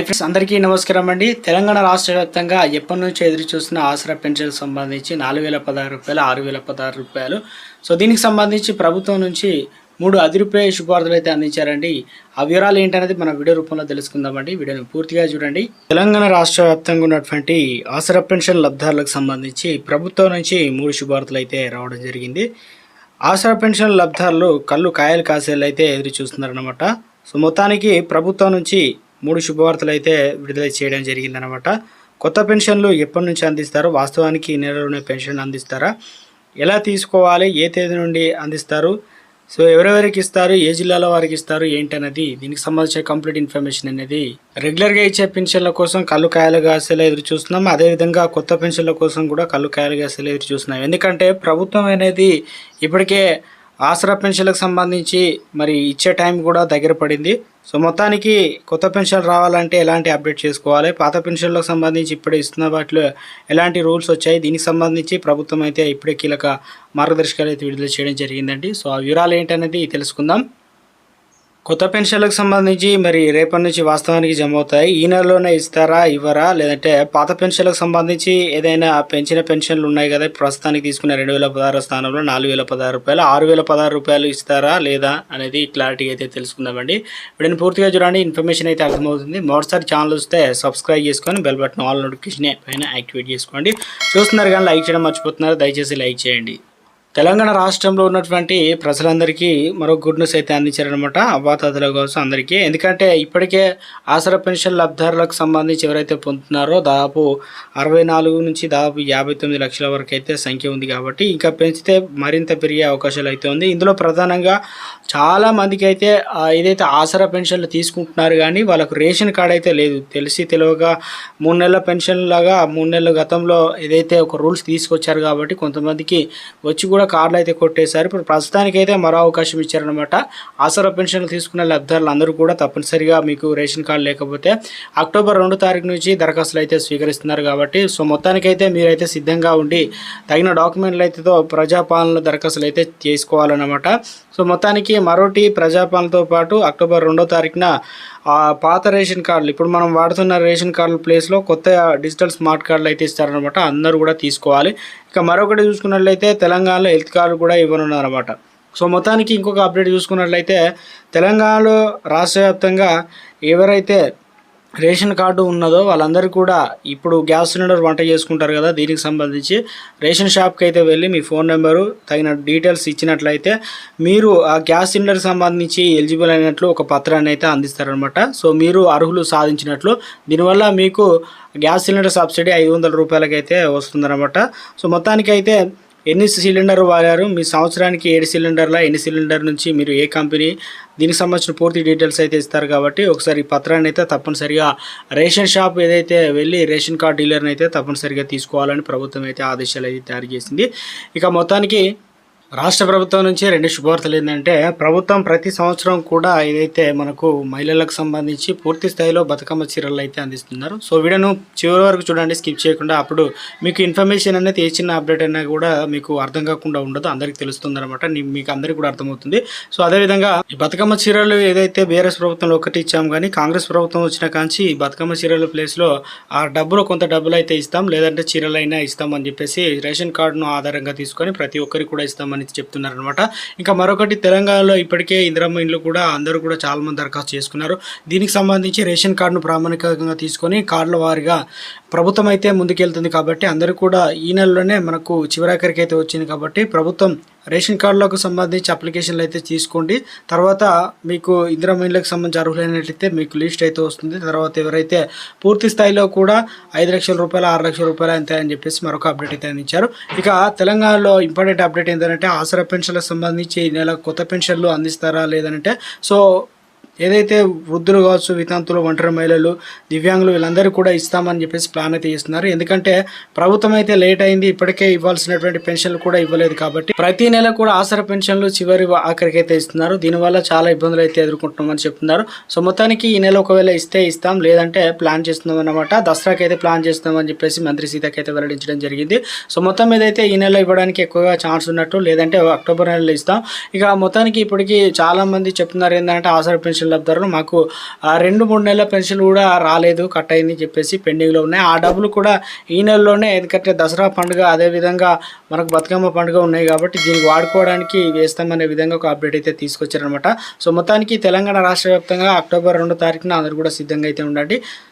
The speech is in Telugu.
హాయ్ ఫ్రెండ్స్ అందరికీ నమస్కారం అండి. తెలంగాణ రాష్ట్ర వ్యాప్తంగా ఎప్పటి నుంచి ఎదురు చూస్తున్న ఆసరా పెన్షన్ సంబంధించి నాలుగు వేల పదహారు రూపాయలు ఆరు వేల పదహారు రూపాయలు. సో దీనికి సంబంధించి ప్రభుత్వం నుంచి మూడు అదిరిపోయే శుభార్తలు అయితే అందించారండి. ఆ వివరాలు ఏంటనేది మన వీడియో రూపంలో తెలుసుకుందామండి. వీడియోని పూర్తిగా చూడండి. తెలంగాణ రాష్ట్ర వ్యాప్తంగా ఉన్నటువంటి ఆసరా పెన్షన్ లబ్ధారులకు సంబంధించి ప్రభుత్వం నుంచి మూడు శుభార్తలు అయితే రావడం జరిగింది. ఆసరా పెన్షన్ లబ్ధారులు కళ్ళు కాయలు కాసేలు అయితే ఎదురు చూస్తున్నారనమాట సో మొత్తానికి ప్రభుత్వం నుంచి మూడు శుభవార్తలు అయితే విడుదల చేయడం జరిగిందనమాట కొత్త పెన్షన్లు ఎప్పటి నుంచి అందిస్తారు వాస్తవానికి ఈ నెలలోనే పెన్షన్ అందిస్తారా? ఎలా తీసుకోవాలి? ఏ తేదీ నుండి అందిస్తారు? సో ఎవరెవరికి ఇస్తారు? ఏ జిల్లాలో వారికి ఇస్తారు? ఏంటన్నది దీనికి సంబంధించిన కంప్లీట్ ఇన్ఫర్మేషన్ అనేది రెగ్యులర్గా ఇచ్చే పెన్షన్ల కోసం కళ్ళు కాయలు కాసేలా ఎదురు చూస్తున్నాం. అదేవిధంగా కొత్త పెన్షన్ల కోసం కూడా కళ్ళు కాయలు కాసేలా ఎదురు చూస్తున్నాం. ఎందుకంటే ప్రభుత్వం అనేది ఇప్పటికే ఆసరా పెన్షన్లకు సంబంధించి మరి ఇచ్చే టైం కూడా దగ్గర పడింది. సో మొత్తానికి కొత్త పెన్షన్ రావాలంటే ఎలాంటి అప్డేట్ చేసుకోవాలి? పాత పెన్షన్లకు సంబంధించి ఇప్పుడే ఇస్తున్న వాటిలో ఎలాంటి రూల్స్ వచ్చాయి? దీనికి సంబంధించి ప్రభుత్వం అయితే ఇప్పుడే కీలక మార్గదర్శకాలు అయితే విడుదల చేయడం జరిగిందండి. సో ఆ వివరాలు ఏంటనేది తెలుసుకుందాం. కొత్త పెన్షన్లకు సంబంధించి మరి రేపటి నుంచి వాస్తవానికి జమ అవుతాయి ఈ నెలలోనే ఇస్తారా ఇవ్వరా లేదంటే పాత పెన్షన్లకు సంబంధించి ఏదైనా పెంచిన పెన్షన్లు ఉన్నాయి కదా ప్రస్తుతానికి తీసుకున్న రెండు వేల పదహారు స్థానంలో నాలుగు వేల పదహారు రూపాయలు ఆరు వేల పదహారు రూపాయలు ఇస్తారా లేదా అనేది క్లారిటీ అయితే తెలుసుకుందామండి. వీడిని పూర్తిగా చూడండి ఇన్ఫర్మేషన్ అయితే అర్థమవుతుంది. మరోసారి ఛానల్ వస్తే సబ్స్క్రైబ్ చేసుకొని బెల్ బటన్ ఆల్ నోటిఫికేషన్ పైన యాక్టివేట్ చేసుకోండి. చూస్తున్నారు కానీ లైక్ చేయడం మర్చిపోతున్నారు దయచేసి లైక్ చేయండి. తెలంగాణ రాష్ట్రంలో ఉన్నటువంటి ప్రజలందరికీ మరో గుడ్ న్యూస్ అయితే అందించారనమాట అవ్వాతాతల కోసం అందరికీ. ఎందుకంటే ఇప్పటికే ఆసరా పెన్షన్ లబ్ధారులకు సంబంధించి ఎవరైతే పొందుతున్నారో దాదాపు అరవై నాలుగు నుంచి దాదాపు యాభై తొమ్మిది లక్షల వరకు అయితే సంఖ్య ఉంది కాబట్టి ఇంకా పెంచితే మరింత పెరిగే అవకాశాలు అయితే ఉంది. ఇందులో ప్రధానంగా చాలా మందికి అయితే ఏదైతే ఆసరా పెన్షన్లు తీసుకుంటున్నారు కానీ వాళ్ళకు రేషన్ కార్డ్ అయితే లేదు. తెలిసి తెలియక మూడు నెలల పెన్షన్ లాగా మూడు నెలల గతంలో ఏదైతే ఒక రూల్స్ తీసుకొచ్చారు కాబట్టి కొంతమందికి వచ్చి కూడా కార్డులు అయితే కొట్టేశారు. ఇప్పుడు ప్రస్తుతానికి అయితే మరో అవకాశం ఇచ్చారనమాట ఆసరా పెన్షన్లు తీసుకున్న లబ్ధారులు అందరూ కూడా తప్పనిసరిగా మీకు రేషన్ కార్డు లేకపోతే అక్టోబర్ రెండు తారీఖు నుంచి దరఖాస్తులు అయితే స్వీకరిస్తున్నారు కాబట్టి సో మొత్తానికైతే మీరైతే సిద్ధంగా ఉండి తగిన డాక్యుమెంట్లు అయితే ప్రజాపాలన దరఖాస్తులు అయితే చేసుకోవాలన్నమాట. సో మొత్తానికి మరోటి ప్రజాపాలనతో పాటు అక్టోబర్ రెండో తారీఖున పాత రేషన్ కార్డులు ఇప్పుడు మనం వాడుతున్న రేషన్ కార్డుల ప్లేస్లో కొత్త డిజిటల్ స్మార్ట్ కార్డులు అయితే ఇస్తారనమాట అందరూ కూడా తీసుకోవాలి. ఇక మరొకటి చూసుకున్నట్లయితే తెలంగాణలో హెల్త్ కార్డు కూడా ఇవ్వనున్నారన్నమాట. సో మొత్తానికి ఇంకొక అప్డేట్ చూసుకున్నట్లయితే తెలంగాణలో రాష్ట్ర వ్యాప్తంగా ఎవరైతే రేషన్ కార్డు ఉన్నదో వాళ్ళందరూ కూడా ఇప్పుడు గ్యాస్ సిలిండర్ వంట చేసుకుంటారు కదా దీనికి సంబంధించి రేషన్ షాప్కి అయితే వెళ్ళి మీ ఫోన్ నెంబరు తగిన డీటెయిల్స్ ఇచ్చినట్లయితే మీరు ఆ గ్యాస్ సిలిండర్ సంబంధించి ఎలిజిబుల్ అయినట్లు ఒక పత్రాన్ని అయితే అందిస్తారనమాట సో మీరు అర్హులు సాధించినట్లు దీనివల్ల మీకు గ్యాస్ సిలిండర్ సబ్సిడీ ఐదు వందల రూపాయలకైతే వస్తుందన్నమాట. సో మొత్తానికి అయితే ఎన్ని సిలిండర్ వాడారు? మీ సంవత్సరానికి ఏడు సిలిండర్ల? ఎన్ని సిలిండర్ నుంచి మీరు ఏ కంపెనీ? దీనికి సంబంధించిన పూర్తి డీటెయిల్స్ అయితే ఇస్తారు కాబట్టి ఒకసారి ఈ పత్రాన్ని అయితే తప్పనిసరిగా రేషన్ షాప్ ఏదైతే వెళ్ళి రేషన్ కార్డ్ డీలర్ని అయితే తప్పనిసరిగా తీసుకోవాలని ప్రభుత్వం అయితే ఆదేశాలు అయితే తయారు చేసింది. ఇక మొత్తానికి రాష్ట్ర ప్రభుత్వం నుంచి రెండు శుభవార్తలు ఏంటంటే ప్రభుత్వం ప్రతి సంవత్సరం కూడా ఏదైతే మనకు మహిళలకు సంబంధించి పూర్తి స్థాయిలో బతుకమ్మ చీరలు అయితే అందిస్తున్నారు. సో వీడియోను చివరి వరకు చూడండి స్కిప్ చేయకుండా అప్పుడు మీకు ఇన్ఫర్మేషన్ అనేది ఏ చిన్న అప్డేట్ అయినా కూడా మీకు అర్థం కాకుండా ఉండదు అందరికీ తెలుస్తుంది అనమాట మీకు అందరికీ కూడా అర్థమవుతుంది. సో అదేవిధంగా ఈ బతుకమ్మ చీరలు ఏదైతే బీఆర్ఎస్ ప్రభుత్వంలో ఒకటి ఇచ్చాం కానీ కాంగ్రెస్ ప్రభుత్వం వచ్చిన కాంచి ఈ బతుకమ్మ చీరల ప్లేస్లో ఆ డబ్బులో కొంత డబ్బులు అయితే ఇస్తాం లేదంటే చీరలైనా ఇస్తాం అని చెప్పేసి రేషన్ కార్డును ఆధారంగా తీసుకొని ప్రతి ఒక్కరికి కూడా ఇస్తామని చెప్తున్నారు అనమాట ఇంకా మరొకటి తెలంగాణలో ఇప్పటికే ఇందిరమ్మ ఇండ్లు కూడా అందరూ కూడా చాలా మంది దరఖాస్తు చేసుకున్నారు. దీనికి సంబంధించి రేషన్ కార్డును ప్రామాణికంగా తీసుకొని కార్డుల వారిగా ప్రభుత్వం అయితే ముందుకెళ్తుంది కాబట్టి అందరూ కూడా ఈ నెలలోనే మనకు చివరాఖరికి అయితే వచ్చింది కాబట్టి ప్రభుత్వం రేషన్ కార్డులకు సంబంధించి అప్లికేషన్లు అయితే తీసుకోండి. తర్వాత మీకు ఇందిరా మహిళలకు సంబంధించి అర్హులైనట్లయితే మీకు లిస్ట్ అయితే వస్తుంది. తర్వాత ఎవరైతే పూర్తి స్థాయిలో కూడా ఐదు లక్షల రూపాయలు ఆరు లక్షల రూపాయలు అంతే అని చెప్పేసి మరొక అప్డేట్ అయితే అందించారు. ఇక తెలంగాణలో ఇంపార్టెంట్ అప్డేట్ ఏంటంటే ఆసరా పెన్షన్లకు సంబంధించి ఈ నెల కొత్త పెన్షన్లు అందిస్తారా లేదంటే సో ఏదైతే వృద్ధులు కావచ్చు వితంతులు ఒంటరి మహిళలు దివ్యాంగులు వీళ్ళందరూ కూడా ఇస్తామని చెప్పేసి ప్లాన్ అయితే ఇస్తున్నారు ఎందుకంటే ప్రభుత్వం అయితే లేట్ అయింది ఇప్పటికే ఇవ్వాల్సినటువంటి పెన్షన్లు కూడా ఇవ్వలేదు కాబట్టి ప్రతి నెల కూడా ఆసరా పెన్షన్లు చివరి ఆఖరికి అయితే ఇస్తున్నారు. దీనివల్ల చాలా ఇబ్బందులు అయితే ఎదుర్కొంటున్నామని చెప్తున్నారు. సో మొత్తానికి ఈ నెల ఒకవేళ ఇస్తే ఇస్తాం లేదంటే ప్లాన్ చేస్తున్నాం అనమాట దసరాకి అయితే ప్లాన్ చేస్తున్నామని చెప్పేసి మంత్రి సీతకి అయితే వెల్లడించడం జరిగింది. సో మొత్తం మీద అయితే ఈ నెల ఇవ్వడానికి ఎక్కువగా ఛాన్స్ ఉన్నట్టు లేదంటే అక్టోబర్ నెలలో ఇస్తాం. ఇక మొత్తానికి ఇప్పటికి చాలా మంది చెప్తున్నారు ఏంటంటే ఆసరా పెన్షన్ పెన్షన్ మాకు ఆ రెండు మూడు నెలల పెన్షన్ కూడా రాలేదు కట్ అయింది చెప్పేసి పెండింగ్లో ఉన్నాయి. ఆ డబ్బులు కూడా ఈ నెలలోనే ఎందుకంటే దసరా పండుగ అదేవిధంగా మనకు బతుకమ్మ పండుగ ఉన్నాయి కాబట్టి దీనికి వాడుకోవడానికి వేస్తామనే విధంగా ఒక అప్డేట్ అయితే తీసుకొచ్చారనమాట సో మొత్తానికి తెలంగాణ రాష్ట్ర వ్యాప్తంగా అక్టోబర్ రెండో తారీఖున అందరూ కూడా సిద్ధంగా అయితే ఉండండి.